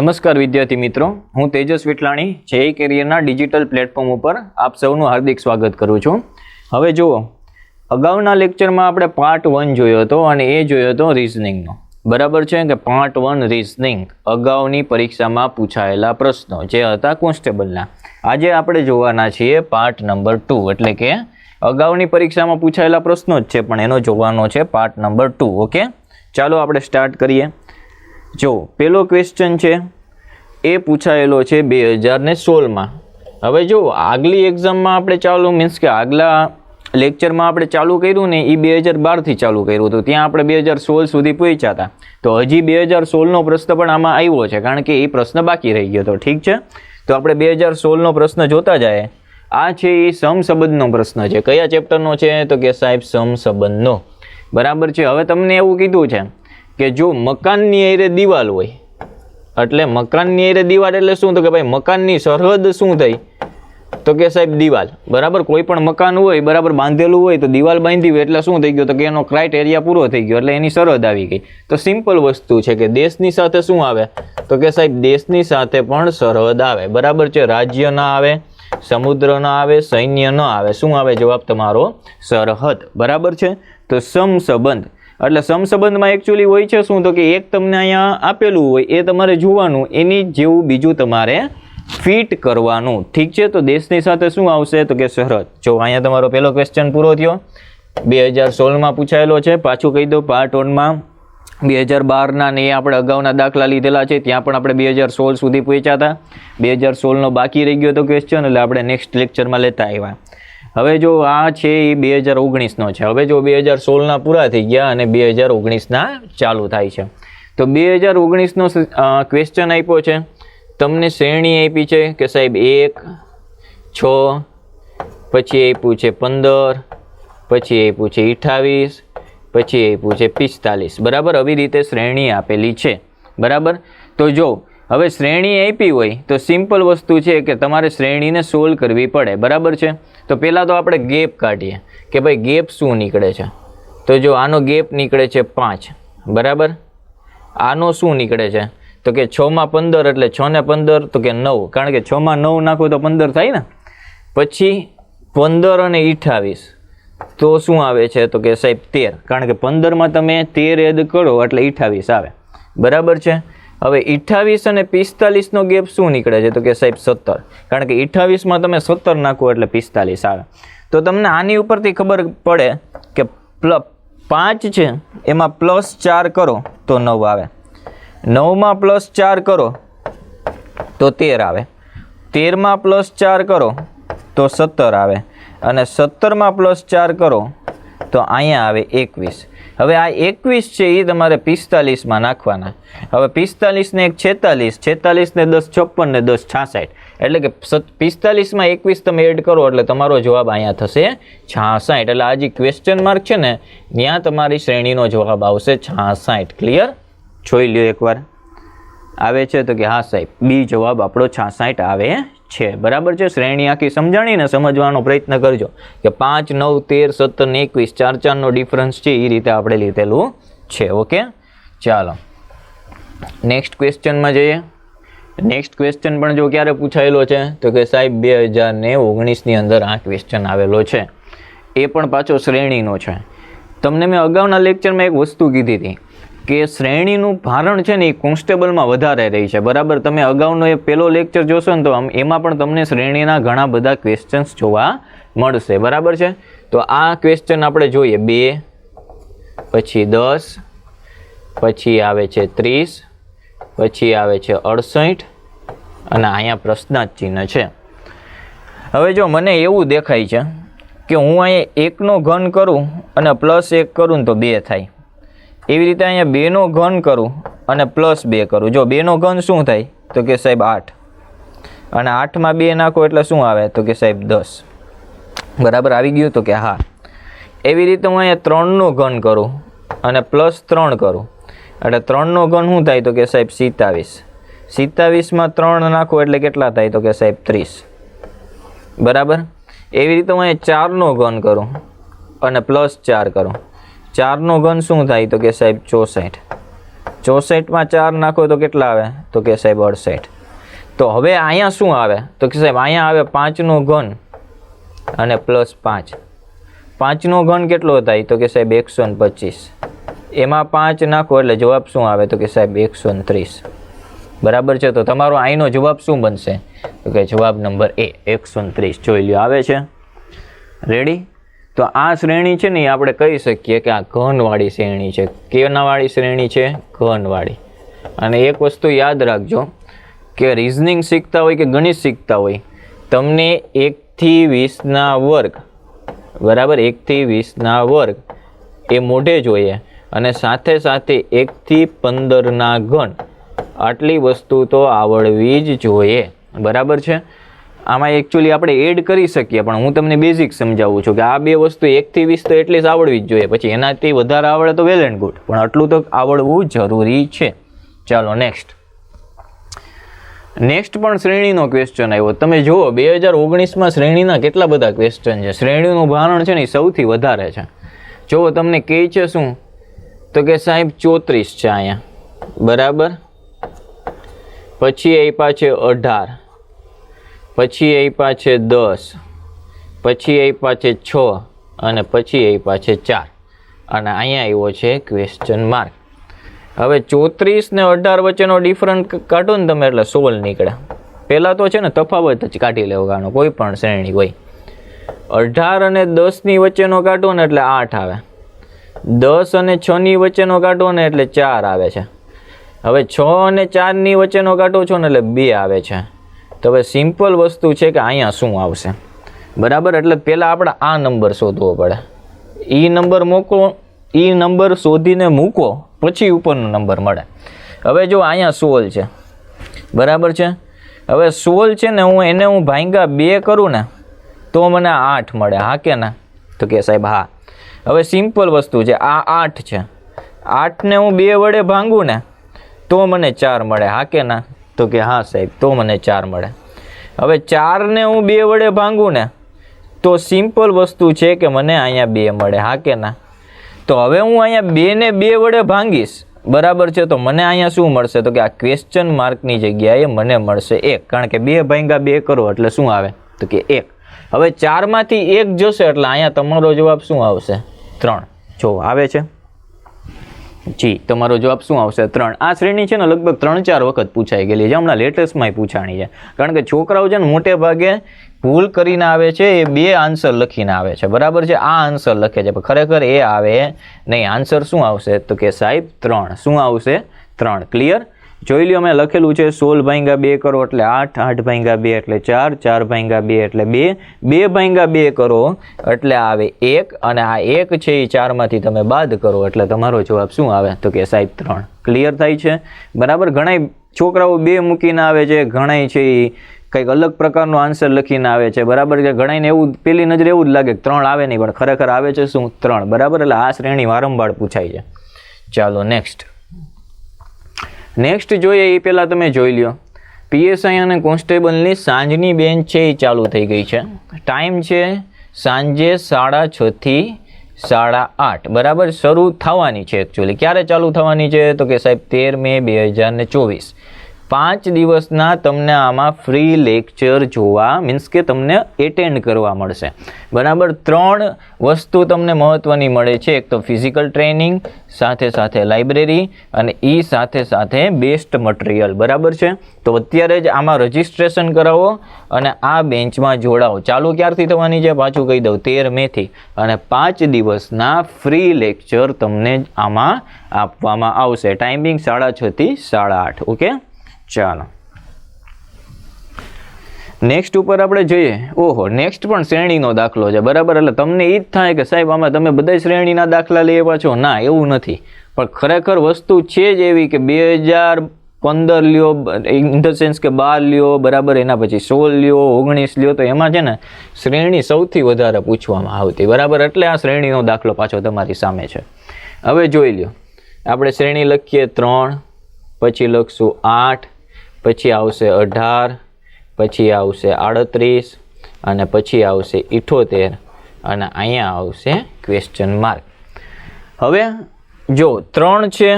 નમસ્કાર વિદ્યાર્થી મિત્રો, હું તેજસ વિટલાણી જે કેરિયરના ડિજિટલ પ્લેટફોર્મ ઉપર આપ સૌનું હાર્દિક સ્વાગત કરું છું. હવે જુઓ, અગાઉના લેક્ચરમાં આપણે પાર્ટ વન જોયો હતો અને એ જોયો હતો રિઝનિંગનો બરાબર છે કે પાર્ટ વન રિઝનિંગ અગાઉની પરીક્ષામાં પૂછાયેલા પ્રશ્નો જે હતા કોન્સ્ટેબલના. આજે આપણે જોવાના છીએ પાર્ટ નંબર ટુ એટલે કે અગાઉની પરીક્ષામાં પૂછાયેલા પ્રશ્નો જ છે, પણ એનો જોવાનો છે પાર્ટ નંબર ટુ ઓકે ચાલો આપણે સ્ટાર્ટ કરીએ. જો, પેલો ક્વેશ્ચન છે, એ પૂછાયેલો છે બે હજાર ને સોળમાં. હવે જો, આગલી એક્ઝામમાં આપણે ચાલુ મીન્સ કે આગલા લેક્ચરમાં આપણે ચાલુ કર્યું ને, એ બે હજાર બારથી ચાલુ કર્યું. હતું ત્યાં આપણે બે હજાર સોળ સુધી પહોંચ્યા હતા. તો હજી બે હજાર સોળનો પ્રશ્ન પણ આમાં આવ્યો છે, કારણ કે એ પ્રશ્ન બાકી રહી ગયો હતો. ઠીક છે? તો આપણે બે હજાર સોળનો પ્રશ્ન જોતા જાય. આ છે એ સમસંબંધનો પ્રશ્ન છે. કયા ચેપ્ટરનો છે? તો કે સાહેબ, સમસંબંધનો. બરાબર છે? હવે તમને એવું કીધું છે કે જો મકાનની એરે દિવાલ હોય, એટલે મકાનની એરે દિવાલ એટલે શું? તો કે ભાઈ મકાનની સરહદ શું થઈ? તો કે સાહેબ દિવાલ. બરાબર? કોઈ પણ મકાન હોય, બરાબર બાંધેલું હોય, તો દિવાલ બાંધી હોય, એટલે શું થઈ ગયું? તો કે એનો ક્રાઇટેરિયા પૂરો થઈ ગયો, એટલે એની સરહદ આવી ગઈ. તો સિમ્પલ વસ્તુ છે કે દેશની સાથે શું આવે? તો કે સાહેબ દેશની સાથે પણ સરહદ આવે. બરાબર છે? રાજ્ય ના આવે, સમુદ્ર ન આવે, સૈન્ય ન આવે. શું આવે? જવાબ તમારો, સરહદ. બરાબર છે? તો સમસંબંધ. એટલે સમસંબંધમાં એકચ્યુઅલી હોય છે શું? તો કે એક તમને અહીંયા આપેલું હોય, એ તમારે જોવાનું, એની જેવું બીજું તમારે ફિટ કરવાનું. ઠીક છે? તો દેશની સાથે શું આવશે? તો કે શરત જો અહીંયા તમારો પહેલો ક્વેશ્ચન પૂરો થયો. બે હજાર સોળમાં પૂછાયેલો છે. પાછું કહી દો પાર્ટ વનમાં બે હજાર બારના ને આપણે અગાઉના દાખલા લીધેલા છે. ત્યાં પણ આપણે બે હજાર સોળ સુધી પહોંચ્યા હતા. બે હજાર સોળનો બાકી રહી ગયો હતો ક્વેશ્ચન એટલે આપણે નેક્સ્ટ લેક્ચરમાં લેતા આવ્યા. હવે જો આ છે એ બે હજાર ઓગણીસનો છે. હવે જો બે હજાર સોળના પૂરા થઈ ગયા અને બે હજાર ઓગણીસના ચાલુ થાય છે. તો બે હજાર ઓગણીસનો ક્વેશ્ચન આપ્યો છે. તમને શ્રેણી આપી છે કે સાહેબ એક, છ, પછી આપ્યું છે પંદર, પછી આપ્યું છે અઠ્ઠાવીસ પછી આપ્યું છે પિસ્તાલીસ. બરાબર? આવી રીતે શ્રેણી આપેલી છે. બરાબર? તો જો, હવે શ્રેણી આપી હોય તો સિમ્પલ વસ્તુ છે કે તમારે શ્રેણીને સોલ્વ કરવી પડે. બરાબર છે? તો પહેલાં તો આપણે ગેપ કાઢીએ કે ભાઈ ગેપ શું નીકળે છે? તો જો આનો ગેપ નીકળે છે પાંચ, બરાબર? આનો શું નીકળે છે? તો કે છમાં પંદર એટલે છ ને પંદર, તો કે નવ. કારણ કે છમાં નવ નાખો તો પંદર થાય ને? પછી પંદર અને અઠાવીસ, તો શું આવે છે? તો કે સાહેબ તેર. કારણ કે પંદરમાં તમે તેર એડ કરો એટલે અઠાવીસ આવે. બરાબર છે? હવે અઠ્ઠાવીસ અને પિસ્તાલીસનો ગેપ શું નીકળે છે? તો કે સાહેબ, સત્તર. કારણ કે અઠ્ઠાવીસમાં તમે સત્તર નાખો એટલે પિસ્તાલીસ આવે. તો તમને આની ઉપરથી ખબર પડે કે પ્લ, પાંચ છે, એમાં પ્લસ ચાર કરો તો નવ આવે. નવમાં પ્લસ ચાર કરો તો તેર આવે. તેરમાં પ્લસ ચાર કરો તો સત્તર આવે. અને સત્તરમાં પ્લસ ચાર કરો તો અહીંયા આવે એકવીસ. હવે આ એકવીસ છે એ તમારે પિસ્તાલીસમાં નાખવાના. હવે પિસ્તાલીસને એક છેતાલીસ, છેતાલીસને દસ છપ્પન ને દસ, છાસઠ. એટલે કે પિસ્તાલીસમાં એકવીસ તમે એડ કરો, એટલે તમારો જવાબ અહીંયા થશે છાસઠ. એટલે આ જે ક્વેશ્ચન માર્ક છે ને, ત્યાં તમારી શ્રેણીનો જવાબ આવશે છાસઠ. ક્લિયર જોઈ લ્યો એકવાર. આવે છે તો કે, હા, સાહેબ, બી જવાબ આપણો છાસઠ આવે છે. બરાબર છે? શ્રેણી આખી સમજાણીને સમજવાનો પ્રયત્ન કરજો કે પાંચ, નવ, તેર, સત્તર ને એકવીસ, ચાર, ચારનો ડિફરન્સ છે એ રીતે આપણે લીધેલું છે. ઓકે? ચાલો. નેક્સ્ટ ક્વેશ્ચનમાં જઈએ. નેક્સ્ટ ક્વેશ્ચન પણ જો ક્યારે પૂછાયેલો છે, તો કે, સાહેબ, બે હજાર ને ઓગણીસની અંદર આ ક્વેશ્ચન આવેલો છે. એ પણ પાછો શ્રેણીનો છે. તમને મેં અગાઉના લેક્ચરમાં એક વસ્તુ કીધી હતી. કે શ્રેણીનું ભારણ છે ને એ કોન્સ્ટેબલમાં વધારે રહી છે. બરાબર? તમે અગાઉનો એ પહેલો લેક્ચર જોશો ને તો આમ એમાં પણ તમને શ્રેણીના ઘણા બધા ક્વેશ્ચન્સ જોવા મળશે. બરાબર છે? તો આ ક્વેશ્ચન આપણે જોઈએ. બે, પછી દસ, પછી આવે છે ત્રીસ, પછી આવે છે અડસઠ, અને અહીંયા પ્રશ્નાર્થ ચિહ્ન છે. હવે જો મને એવું દેખાય છે કે હું અહીંયા એકનો ઘન કરું અને પ્લસ એક કરું તો બે થાય. એવી રીતે અહીંયા બેનો ઘન કરું અને પ્લસ બે કરું. જો બેનો ઘન શું થાય? તો કે સાહેબ આઠ. અને આઠમાં બે નાખો એટલે શું આવે? તો કે સાહેબ દસ. બરાબર આવી ગયું? તો કે હા. એવી રીતે હું અહીંયા ત્રણનો ઘન કરું અને પ્લસ ત્રણ કરું. એટલે ત્રણનો ઘન શું થાય? તો કે સાહેબ સિત્તાવીસ. સિત્તાવીસમાં ત્રણ નાખો એટલે કેટલા થાય? તો કે સાહેબ ત્રીસ. બરાબર? એવી રીતે હું અહીંયા ચારનો ઘન કરું અને પ્લસ ચાર કરું. ચારનો ઘન શું થાય? તો કે સાહેબ ચોસઠ. ચોસઠમાં ચાર નાખો તો કેટલા આવે? તો કે સાહેબ અડસઠ. તો હવે અહીંયા શું આવે? તો કે સાહેબ અહીંયા આવે પાંચનો ઘન અને પ્લસ પાંચ. પાંચનો ઘન કેટલો થાય? તો કે સાહેબ એકસો ને પચીસ. એમાં પાંચ નાખો એટલે જવાબ શું આવે? તો કે સાહેબ એકસો ને ત્રીસ. બરાબર છે? તો તમારો અહીંનો જવાબ શું બનશે? તો કે જવાબ નંબર એ, એકસો ને ત્રીસ. જોઈ લ્યો, આવે છે? રેડી તો આ શ્રેણી છે ને એ આપણે કહી શકીએ કે આ ઘનવાળી શ્રેણી છે. કેનાવાળી શ્રેણી છે? ઘનવાળી. અને એક વસ્તુ યાદ રાખજો કે રિઝનિંગ શીખતા હોય કે ગણિત શીખતા હોય, તમને એકથી વીસના વર્ગ, બરાબર? એકથી વીસના વર્ગ એ મોઢે જોઈએ અને સાથે સાથે એકથી પંદરના ઘન, આટલી વસ્તુ તો આવડવી જ જોઈએ. બરાબર છે? આમાં એકચ્યુઅલી આપણે એડ કરી શકીએ, પણ હું તમને બેઝિક સમજાવું છું કે આ બે વસ્તુ એકથી વીસ તો એટલીસ્ટ આવડવી જ જોઈએ. પછી એનાથી વધારે આવડે તો વેલ એન્ડ ગુડ પણ આટલું તો આવડવું જરૂરી છે. ચાલો નેક્સ્ટ નેક્સ્ટ પણ શ્રેણીનો ક્વેશ્ચન આવ્યો. તમે જુઓ, બે હજાર ઓગણીસમાં શ્રેણીના કેટલા બધા ક્વેશ્ચન છે? શ્રેણીનું ભારણ છે ને એ સૌથી વધારે છે. જુઓ તમને કહે છે શું? તો કે સાહેબ ચોત્રીસ છે અહીંયા. બરાબર? પછી આપ્યા છે અઢાર. પછી આપ્યા છે દસ, પછી આપ્યા છે છ અને પછી આપ્યા છે ચાર. અને અહીંયા આવ્યો છે ક્વેશ્ચન માર્ક હવે ચોત્રીસ ને અઢાર વચ્ચેનો ડિફરન્ટ કાઢો ને તમે એટલે સોલ નીકળે. પહેલાં તો છે ને તફાવત જ કાઢી લેવો ગાણો કોઈ પણ શ્રેણી હોય. અઢાર અને દસની વચ્ચેનો કાઢો ને એટલે આઠ આવે. દસ અને છની વચ્ચેનો કાઢો ને એટલે ચાર આવે છે. હવે છ અને ચારની વચ્ચેનો કાઢો છો ને એટલે બે આવે છે. તો હવે સિમ્પલ વસ્તુ છે કે અહીંયા શું આવશે? બરાબર? એટલે પહેલાં આપણે આ નંબર શોધવો પડે. એ નંબર મૂકો એ નંબર શોધીને મૂકો, પછી ઉપરનો નંબર મળે. હવે જો અહીંયા સોલ છે. બરાબર છે? હવે સોલ છે ને હું એને હું ભાંગા બે કરું ને, તો મને આઠ મળે. હા કે ના? તો કે સાહેબ, હા. હવે સિમ્પલ વસ્તુ છે. આ આઠ છે. આઠને હું બે વડે ભાંગું ને, તો મને ચાર મળે. હા કે ના? તો કે, હા, સાહેબ, તો મને ચાર મળે. હવે ચારને હું બે વડે ભાંગું ને, તો સિમ્પલ વસ્તુ છે કે મને અહીંયા બે મળે, હા કે ના? તો હવે હું અહીંયા બે ને બે વડે ભાંગીશ, બરાબર છે? તો મને અહીંયા શું મળશે? તો કે આ ક્વેશ્ચન માર્કની જગ્યાએ મને મળશે એક, કારણ કે બે ભાંગા બે કરો એટલે શું આવે? તો કે એક. હવે ચારમાંથી એક જશે એટલે અહીંયા તમારો જવાબ શું આવશે? ત્રણ. જો, આવે છે? જી, તમારો જવાબ શું આવશે? ત્રણ. આ શ્રેણી છે ને લગભગ ત્રણ ચાર વખત પૂછાઈ ગયેલી છે. હમણાં લેટેસ્ટમાં પૂછાણી છે. કારણ કે છોકરાઓ છે ને મોટે ભાગે ભૂલ કરીને આવે છે, એ બે આન્સર લખીને આવે છે. બરાબર છે? આ આન્સર લખે છે. પણ ખરેખર એ આવે નહીં. આન્સર શું આવશે? તો કે સાહેબ, ત્રણ. શું આવશે? ત્રણ. ક્લિયર જોઈ લ્યો, મેં લખેલું છે સોળ ભાંગા બે કરો એટલે આઠ આઠ ભાંગા બે એટલે ચાર ચાર ભાંગા બે એટલે બે બે ભાંગા બે કરો એટલે આવે એક, અને આ એક છે એ ચારમાંથી તમે બાદ કરો એટલે તમારો જવાબ શું આવે? તો કે સાહેબ ત્રણ. ક્લિયર થાય છે? બરાબર? ઘણાય છોકરાઓ બે મૂકીને આવે છે, ઘણાય છે એ કંઈક અલગ પ્રકારનો આન્સર લખીને આવે છે. બરાબર? કે ઘણાને એવું પેલી નજરે એવું જ લાગે કે ત્રણ આવે નહીં, પણ ખરેખર આવે છે શું? ત્રણ. બરાબર? એટલે આ શ્રેણી વારંવાર પૂછાય છે. ચાલો નેક્સ્ટ નેક્સ્ટ જોઈએ એ પહેલાં તમે જોઈ લ્યો. પીએસઆઈ અને કોન્સ્ટેબલની સાંજની બેન્ચ છે એ ચાલુ થઈ ગઈ છે. ટાઈમ છે સાંજે સાડા છથી સાડા આઠ. બરાબર? શરૂ થવાની છે એકચ્યુઅલી ક્યારે ચાલુ થવાની છે? તો કે સાહેબ, તેર મે બે હજાર ને ચોવીસ. પાંચ દિવસના તમને આમાં ફ્રી લેક્ચર જોવા મીન્સ કે તમને એટેન્ડ કરવા મળશે. બરાબર, ત્રણ વસ્તુ તમને મહત્ત્વની મળે છે. એક તો ફિઝિકલ ટ્રેનિંગ સાથે સાથે લાઇબ્રેરી અને એ સાથે સાથે બેસ્ટ મટીરિયલ બરાબર છે? તો અત્યારે જ આમાં રજિસ્ટ્રેશન કરાવો અને આ બેન્ચમાં જોડાઓ. ચાલુ ક્યારથી થવાની છે? પાછું કહી દઉં, તેર મેથી અને પાંચ દિવસના ફ્રી લેક્ચર તમને આમાં આપવામાં આવશે. ટાઈમિંગ સાડા છથી સાડા આઠ ઓકે ચાલો. નેક્સ્ટ ઉપર આપણે જોઈએ. ઓહો નેક્સ્ટ પણ શ્રેણીનો દાખલો છે, બરાબર? એટલે તમને એ જ થાય કે સાહેબ, આમાં તમે બધા શ્રેણીના દાખલા લેવા છો? ના, એવું નથી. પણ ખરેખર વસ્તુ છે જ એવી કે બે હજાર પંદર લ્યો ઇન ધ સેન્સ કે બાર લ્યો, બરાબર? એના પછી સોળ લ્યો, ઓગણીસ લ્યો, તો એમાં છે ને શ્રેણી સૌથી વધારે પૂછવામાં આવતી, બરાબર? એટલે આ શ્રેણીનો દાખલો પાછો તમારી સામે છે. હવે જોઈ લ્યો. આપણે શ્રેણી લખીએ ત્રણ, પછી લખશું આઠ પછી આવશે અઢાર, પછી આવશે આડત્રીસ અને પછી આવશે ઇઠોતેર અને અહીંયા આવશે ક્વેશ્ચન માર્ક હવે જો ત્રણ છે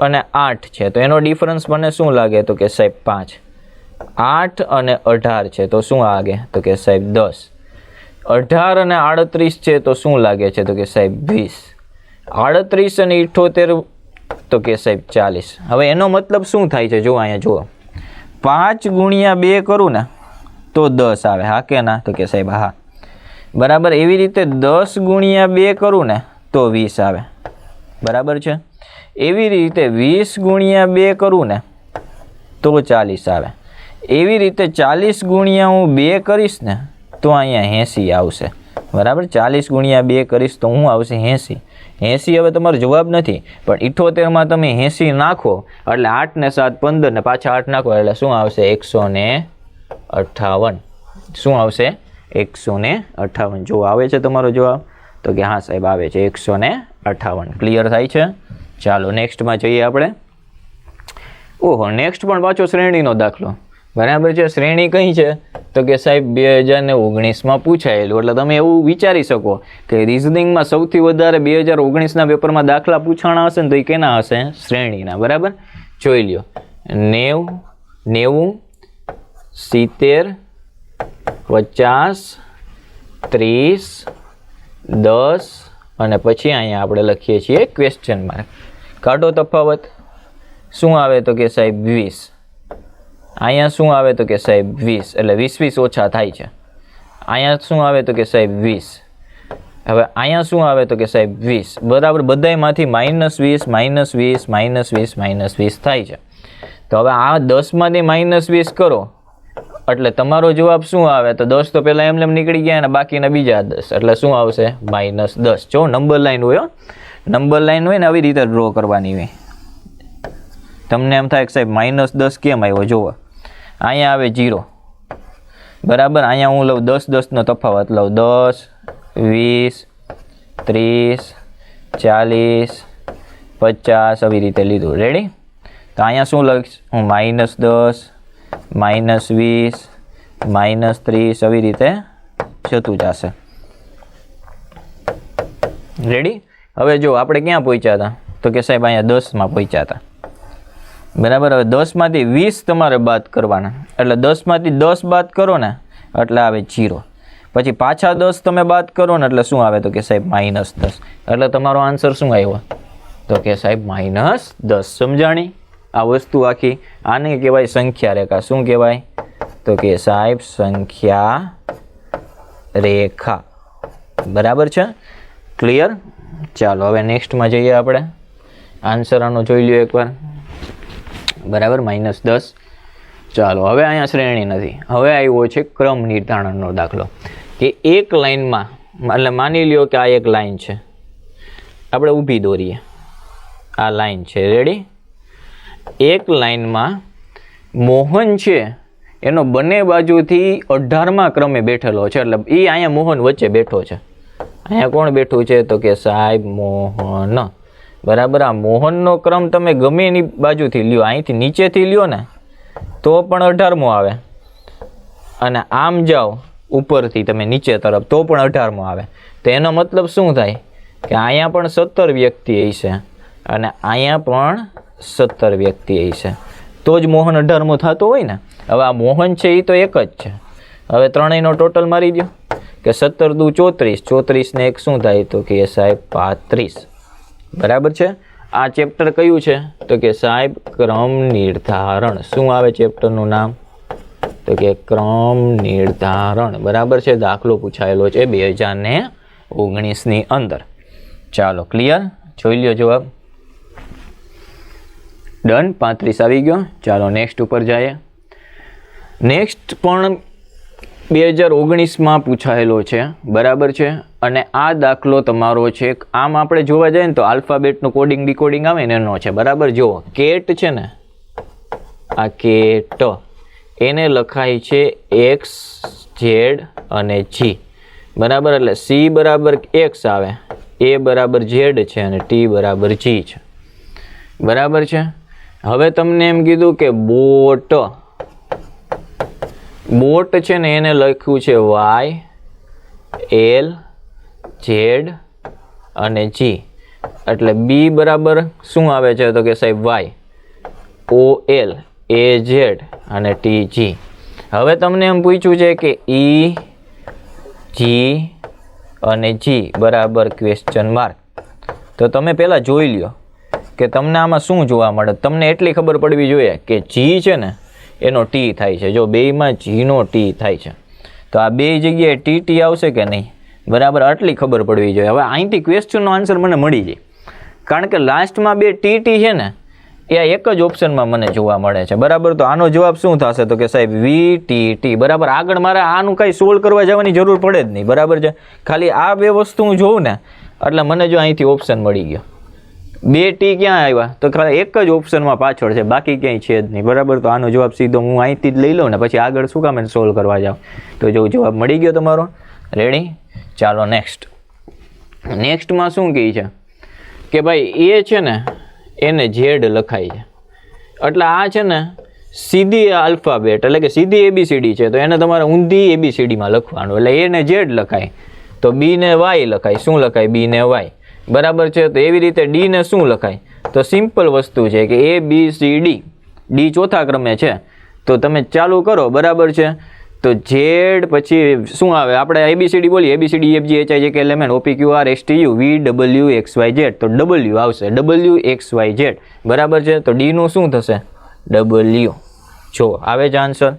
અને આઠ છે, તો એનો ડિફરન્સ મને શું લાગે? તો કે સાહેબ પાંચ. આઠ અને અઢાર છે, તો શું લાગે તો કે સાહેબ દસ. અઢાર અને આડત્રીસ છે, તો શું લાગે છે? તો કે સાહેબ વીસ. આડત્રીસ અને ઇઠોતેર, તો કે સાહેબ ચાલીસ. હવે એનો મતલબ શું થાય છે? જો અહીંયા, જુઓ. પાંચ ગુણ્યા બે કરું ને, તો દસ આવે. હા કે ના? તો કે સાહેબ, હા બરાબર, એવી રીતે દસ ગુણ્યા બે કરું ને, તો વીસ આવે. બરાબર છે? એવી રીતે વીસ ગુણ્યા બે કરું ને, તો ચાલીસ આવે. એવી રીતે ચાલીસ ગુણ્યા હું બે કરીશ ને, તો અહીંયા એંસી આવશે. બરાબર? ચાલીસ ગુણ્યા બે કરીશ તો હું આવશે એંસી. એંસી હવે તમારો જવાબ નથી, પણ ઇઠોતેરમાં તમે એંસી નાખો, એટલે આઠ ને સાત પંદર ને પાછા આઠ નાખો, એટલે શું આવશે? એકસો ને અઠ્ઠાવન શું આવશે? એકસો ને અઠ્ઠાવન જો આવે છે તમારો જવાબ, તો કે હા સાહેબ, આવે છે. એકસો ને અઠ્ઠાવન ક્લિયર થાય છે? ચાલો નેક્સ્ટમાં જઈએ આપણે. ઓહો નેક્સ્ટ પણ પાછો શ્રેણીનો દાખલો. બરાબર છે, શ્રેણી કઈ છે? તો કે સાહેબ, બે હજાર ને ઓગણીસમાં પૂછાયેલું. એટલે તમે એવું વિચારી શકો કે રિઝનિંગમાં સૌથી વધારે બે હજાર ઓગણીસના પેપરમાં દાખલા પૂછાણા હશે ને તો એ કેના હશે? શ્રેણીના. બરાબર? જોઈ લ્યો. નેવ, નેવું, સિત્તેર, પચાસ, ત્રીસ, દસ અને પછી અહીંયા આપણે લખીએ છીએ ક્વેશ્ચન માર્ક કાઢો તફાવત. શું આવે તો કે સાહેબ, વીસ. અહીંયા શું આવે તો કે સાહેબ વીસ, એટલે વીસ વીસ ઓછા થાય છે. અહીંયા શું આવે તો કે સાહેબ વીસ. હવે અહીંયા શું આવે તો કે સાહેબ વીસ. બરાબર બધાયમાંથી માઇનસ વીસ માઇનસ વીસ માઇનસ વીસ માઇનસ વીસ થાય છે. તો હવે આ દસમાંથી માઇનસ વીસ કરો. એટલે તમારો જવાબ શું આવે તો દસ તો પહેલાં એમને એમ નીકળી ગયા અને બાકીના બીજા દસ. એટલે શું આવશે? માઇનસ દસ. જો નંબર લાઈન હોય નંબર લાઈન હોય ને આવી રીતે ડ્રો કરવાની હોય. તમને એમ થાય કે સાહેબ માઇનસ દસ કેમ આવ્યો? જુઓ. અહીંયા આવે જીરો. બરાબર? અહીંયા હું લઉં દસ, દસનો તફાવત લઉં. દસ, વીસ, ત્રીસ, ચાલીસ, પચાસ આવી રીતે લીધું. રેડી તો અહીંયા શું લખીશ? હું માઇનસ દસ માઇનસ વીસ માઇનસ ત્રીસ આવી રીતે જતું જશે. રેડી હવે જો આપણે ક્યાં પહોંચ્યા હતા? તો કે સાહેબ અહીંયા દસમાં પહોંચ્યા હતા. બરાબર, હવે દસમાંથી વીસ તમારે બાદ કરવાના. એટલે દસમાંથી દસ બાદ કરો ને, એટલે આવે જીરો. પછી પાછા દસ તમે બાદ કરો ને, એટલે શું આવે તો કે સાહેબ માઇનસ દસ. એટલે તમારો આન્સર શું આવ્યો? તો કે સાહેબ માઇનસ દસ, સમજાણી? આ વસ્તુ આખી, આને કહેવાય સંખ્યા રેખા. શું કહેવાય? તો કે સાહેબ સંખ્યા રેખા. બરાબર છે? ક્લિયર ચાલો, હવે નેક્સ્ટમાં જઈએ આપણે. આન્સર આનો જોઈ લ્યો એકવાર. બરાબર? માઇનસ દસ. ચાલો, હવે અહીંયા શ્રેણી નથી. હવે આવ્યો છે ક્રમ નિર્ધારણનો દાખલો. કે એક લાઇનમાં, એટલે માની લ્યો કે આ એક લાઇન છે. આપણે ઊભી દોરીએ. આ લાઇન છે રેડી એક લાઈનમાં મોહન છે, એનો બંને બાજુથી અઢારમા ક્રમે બેઠેલો છે. એટલે એ અહીંયા મોહન વચ્ચે બેઠો છે. અહીંયા કોણ બેઠું છે? તો કે સાહેબ મોહન. બરાબર, આ મોહનનો ક્રમ તમે ગમે એની બાજુથી લ્યો, અહીંથી નીચેથી લ્યો ને, તો પણ અઢારમો આવે. અને આમ જાઓ ઉપરથી તમે નીચે તરફ, તો પણ અઢારમો આવે. તો એનો મતલબ શું થાય? કે અહીંયા પણ સત્તર વ્યક્તિ એ છે અને અહીંયા પણ સત્તર વ્યક્તિ એ છે. તો જ મોહન અઢારમો થતો હોય ને? હવે આ મોહન છે એ તો એક જ છે. હવે ત્રણેયનો ટોટલ મારી દો કે સત્તર દુ ચોત્રીસ, ચોત્રીસને એક શું થાય તો કે સાહેબ પાંત્રીસ. બરાબર છે? આ ચેપ્ટર કયું છે? તો કે સાહેબ, ક્રમ નિર્ધારણ. શું આવે ચેપ્ટરનું નામ? તો કે ક્રમ નિર્ધારણ. બરાબર છે? દાખલો પૂછાયેલો છે બે હજાર ને ઓગણીસની અંદર. ચાલો ક્લિયર જોઈ લ્યો જવાબ. ડન પાંત્રીસ આવી ગયો. ચાલો નેક્સ્ટ ઉપર જઈએ. નેક્સ્ટ પણ બે હજાર ઓગણીસમાં પૂછાયેલો છે, બરાબર છે? અને આ દાખલો તમારો છે, આમ આપણે જોવા જઈએ ને તો આલ્ફાબેટનું કોડિંગ ડીકોડિંગ આવે ને એનો છે, બરાબર? જુઓ, કેટ છે ને, આ કેટ, એને લખાય છે એક્સ ઝેડ અને જી, બરાબર? એટલે સી બરાબર એક્સ આવે, એ બરાબર ઝેડ છે અને ટી બરાબર જી છે, બરાબર છે? હવે તમને એમ કીધું કે બોટ બોટ છે ને એને લખ્યું છે વાય, એલ, ઝેડ અને જી. એટલે બી બરાબર શું આવે છે તો કે સાહેબ Y, O, L, A, Z અને ટી, જી. હવે તમને એમ પૂછ્યું છે કે ઈ, જી અને જી બરાબર ક્વેશ્ચન માર્ક તો તમે પહેલાં જોઈ લ્યો કે તમને આમાં શું જોવા મળે? તમને એટલી ખબર પડવી જોઈએ કે જી છે ને એનો ટી થાય છે. જો બેયમાં જીનો ટી થાય છે. તો આ બે જગ્યાએ ટી ટી આવશે કે નહીં? બરાબર આટલી ખબર પડવી જોઈએ. હવે અહીંથી ક્વેશ્ચનનો આન્સર મને મળી જાય. કારણ કે લાસ્ટમાં બે ટી ટી છે ને, એ એક જ ઓપ્શનમાં મને જોવા મળે છે. બરાબર? તો આનો જવાબ શું થશે? તો કે સાહેબ વી ટી ટી બરાબર? આગળ મારે આનું કાંઈ સોલ્વ કરવા જવાની જરૂર પડે જ નહીં. બરાબર છે? ખાલી આ બે વસ્તુ હું જોઉં ને, એટલે મને જો અહીંથી ઓપ્શન મળી ગયો. બે ટી ક્યાં આવ્યા? તો ખાલી એક જ ઓપ્શનમાં પાછળ છે, બાકી ક્યાંય છે જ નહીં. બરાબર? તો આનો જવાબ સીધો હું અહીંથી જ લઈ લઉં ને પછી આગળ શું કામ એને સોલ્વ કરવા જાઉં? તો જો જવાબ મળી ગયો તમારો. રેડી ચાલો નેક્સ્ટ નેક્સ્ટમાં શું કહે છે? કે ભાઈ, એ છે ને, એને ઝેડ લખાય છે. એટલે આ છે ને, સીધી આલ્ફાબેટ એટલે કે સીધી એબીસીડી છે. તો એને તમારે ઊંધી એબીસીડીમાં લખવાનું. એટલે એને ઝેડ લખાય. તો બી ને વાય લખાય. શું લખાય? બી ને વાય બરાબર છે? તો એવી રીતે ડીને શું લખાય? તો સિમ્પલ વસ્તુ છે કે A B C D D ચોથા ક્રમે છે. તો તમે ચાલુ કરો, બરાબર છે? તો ઝેડ પછી શું આવે? આપણે એબીસીડી બોલીએ. A B C D F G H I H I જે કે L M N O P Q R S U V W X Y Z તો ડબલ્યુ આવશે. ડબલ્યુ એક્સ વાય ઝેડ બરાબર છે? તો ડીનું શું થશે? ડબલ્યુ જો, આવે છે આન્સર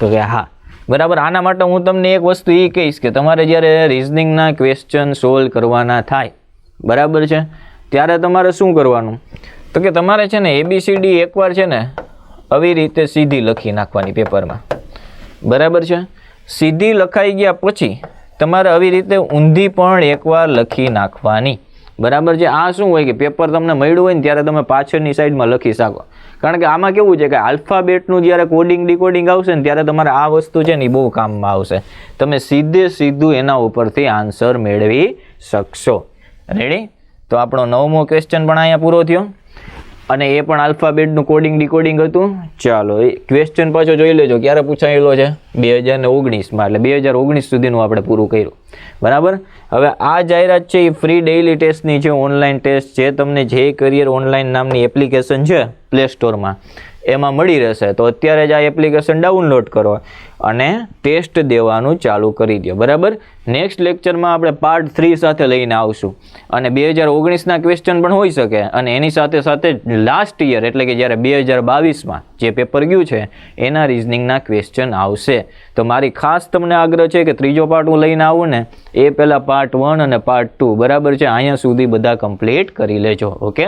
તો કે હા. બરાબર, આના માટે હું તમને એક વસ્તુ એ કહીશ કે તમારે જ્યારે રિઝનિંગના ક્વેશ્ચન સોલ્વ કરવાના થાય બરાબર છે? ત્યારે તમારે શું કરવાનું? તો કે તમારે છે ને એબીસીડી એકવાર છે ને આવી રીતે સીધી લખી નાખવાની પેપરમાં. બરાબર છે? સીધી લખાઈ ગયા પછી તમારે આવી રીતે ઊંધી પણ એકવાર લખી નાખવાની. બરાબર છે? આ શું હોય કે પેપર તમને મળ્યું હોય ને ત્યારે તમે પાછળની સાઈડમાં લખી શકો. કારણ કે આમાં કેવું છે કે આલ્ફાબેટનું જ્યારે કોડિંગ ડીકોડિંગ આવશે ને ત્યારે તમારે આ વસ્તુ છે ને એ બહુ કામમાં આવશે. તમે સીધે સીધું એના ઉપરથી આન્સર મેળવી શકશો. રેડી તો આપણો નવમો ક્વેશ્ચન પણ અહીંયા પૂરો થયો. અને એ પણ આલ્ફાબેટનું કોડિંગ ડીકોડિંગ હતું. ચાલો, એ ક્વેશ્ચન પાછો જોઈ લેજો, ક્યારે પૂછાયેલો છે? બે હજાર ને ઓગણીસમાં, એટલે બે હજાર ઓગણીસ સુધીનું આપણે પૂરું કર્યું. બરાબર? હવે આ જાહેરાત છે, એ ફ્રી ડેઇલી ટેસ્ટની છે ઓનલાઈન ટેસ્ટ જે તમને જે કરિયર ઓનલાઈન નામની એપ્લિકેશન છે પ્લે સ્ટોરમાં એમાં મળી રહેશે. તો અત્યારે જ આ એપ્લિકેશન ડાઉનલોડ કરો અને ટેસ્ટ દેવાનું ચાલુ કરી દો બરાબર? નેક્સ્ટ લેક્ચરમાં આપણે પાર્ટ થ્રી સાથે લઈને આવશું. અને બે હજાર ઓગણીસના ક્વેશ્ચન પણ હોઈ શકે. અને એની સાથે સાથે લાસ્ટ યર એટલે કે જ્યારે બે હજાર બાવીસમાં જે પેપર ગયું છે, એના રિઝનિંગના ક્વેશ્ચન આવશે. તો મારી ખાસ તમને આગ્રહ છે કે ત્રીજો પાર્ટ હું લઈને આવું ને, એ પહેલાં પાર્ટ વન અને પાર્ટ ટુ બરાબર છે? અહીંયા સુધી બધા કમ્પ્લીટ કરી લેજો. ઓકે